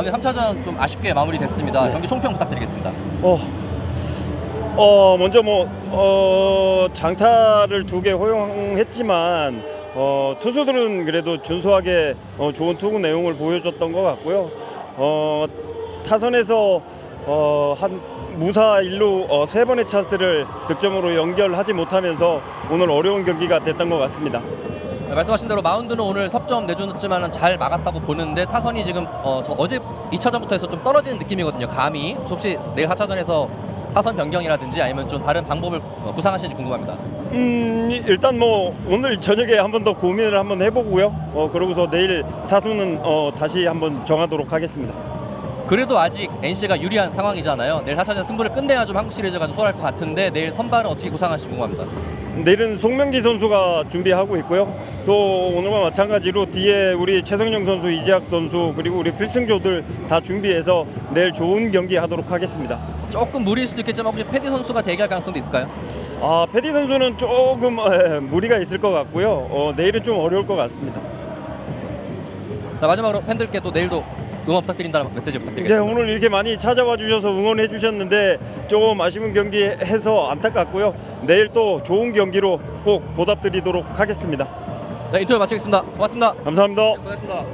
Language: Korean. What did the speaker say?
감독님 3차전 좀 아쉽게 마무리됐습니다. 경기 총평 부탁드리겠습니다. 어, 어 먼저 뭐 어, 장타를 두 개 허용했지만 어, 투수들은 그래도 준수하게 어, 좋은 투구 내용을 보여줬던 것 같고요. 어, 타선에서 어, 한 무사 일루 어, 세 번의 찬스를 득점으로 연결하지 못하면서 오늘 어려운 경기가 됐던 것 같습니다. 네, 말씀하신 대로 마운드는 오늘 석점 내주었지만 잘 막았다고 보는데 타선이 지금 어, 저 어제 2차전부터 해서 좀 떨어지는 느낌이거든요. 감이 혹시 내일 4차전에서 타선 변경이라든지 아니면 좀 다른 방법을 어, 구상하시는지 궁금합니다. 음 일단 뭐 오늘 저녁에 한 번 더 고민을 한번 해보고요. 어 그러고서 내일 타수는 어 다시 한번 정하도록 하겠습니다. 그래도 아직 NC가 유리한 상황이잖아요. 내일 4차전 승부를 끝내야 좀 한국 시리즈가 좀 수월할 것 같은데 내일 선발은 어떻게 구상하실지 궁금합니다. 내일은 송명기 선수가 준비하고 있고요. 또 오늘과 마찬가지로 뒤에 우리 최성영 선수, 이재학 선수 그리고 우리 필승조들 다 준비해서 내일 좋은 경기 하도록 하겠습니다. 조금 무리일 수도 있겠지만 혹시 패디 선수가 대기할 가능성도 있을까요? 아 패디 선수는 조금 에, 무리가 있을 것 같고요. 어, 내일은 좀 어려울 것 같습니다. 자, 마지막으로 팬들께 또 내일도 응원 부탁드린다는 메시지 네, 부탁드리겠습니다. 오늘 이렇게 많이 찾아와 주셔서 응원해 주셨는데 조금 아쉬운 경기 해서 안타깝고요. 내일 또 좋은 경기로 꼭 보답드리도록 하겠습니다. 네, 인터뷰 마치겠습니다. 고맙습니다. 감사합니다. 고맙습니다.